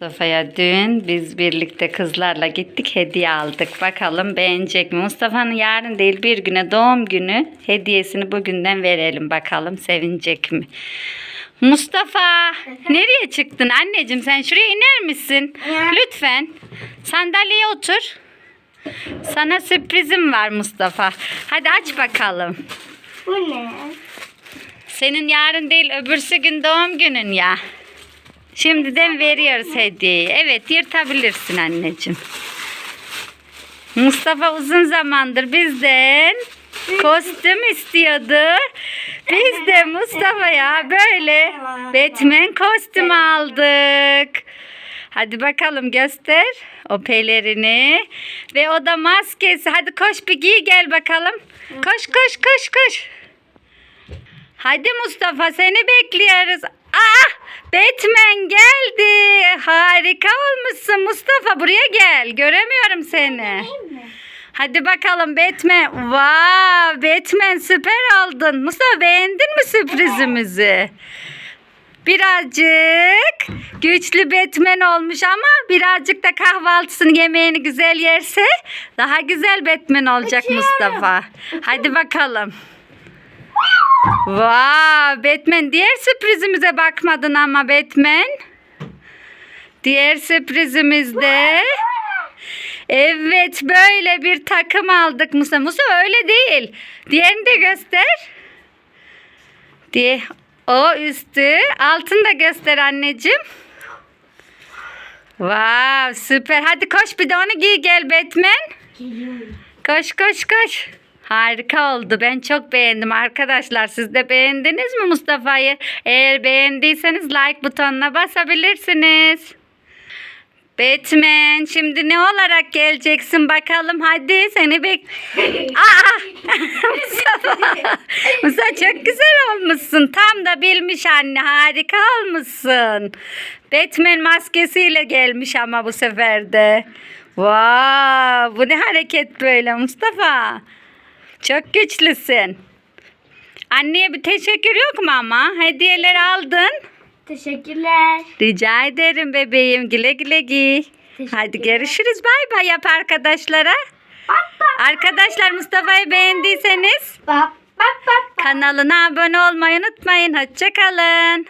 Mustafa'ya dün biz birlikte kızlarla gittik hediye aldık. Bakalım beğenecek mi? Mustafa'nın yarın değil bir güne doğum günü hediyesini bugünden verelim bakalım sevinecek mi? Mustafa nereye çıktın anneciğim sen şuraya iner misin? Lütfen sandalyeye otur. Sana sürprizim var Mustafa. Hadi aç bakalım. Bu ne? Senin yarın değil öbürsü gün doğum günün ya. Şimdiden veriyoruz hediyeyi. Evet yırtabilirsin anneciğim. Mustafa uzun zamandır bizden kostüm istiyordu. Biz de Mustafa'ya böyle Batman kostümü aldık. Hadi bakalım göster o pelerini ve o da maskesi. Hadi koş bir giy gel bakalım. Koş koş koş koş. Hadi Mustafa seni bekliyoruz. Batman geldi. Harika olmuşsun Mustafa. Buraya gel. Göremiyorum seni. Hadi bakalım Batman. Wow, Batman süper oldun. Mustafa beğendin mi sürprizimizi? Birazcık güçlü Batman olmuş ama birazcık da kahvaltısını yemeğini güzel yerse daha güzel Batman olacak Uçuyorum. Mustafa. Hadi bakalım. Vay Batman diğer sürprizimize bakmadın ama Batman. Diğer sürprizimizde evet böyle bir takım aldık Musa. Musa öyle değil. Diğerini de göster. Diye o üstü altını da göster anneciğim. Wow süper. Hadi koş bir de onu giy gel Batman. Geliyorum. Koş koş koş. Harika oldu. Ben çok beğendim arkadaşlar. Siz de beğendiniz mi Mustafa'yı? Eğer beğendiyseniz like butonuna basabilirsiniz. Batman şimdi ne olarak geleceksin bakalım hadi seni bek... Aa! Mustafa, Mustafa çok güzel olmuşsun. Tam da bilmiş anne harika olmuşsun. Batman maskesiyle gelmiş ama bu sefer de. Wow, bu ne hareket böyle Mustafa? Çok güçlüsün. Anneye bir teşekkür yok mu ama? Hediyeler aldın. Teşekkürler. Rica ederim bebeğim. Güle güle giy. Hadi görüşürüz. Bay bay yap arkadaşlara. Arkadaşlar Mustafa'yı beğendiyseniz kanalına abone olmayı unutmayın. Hoşçakalın.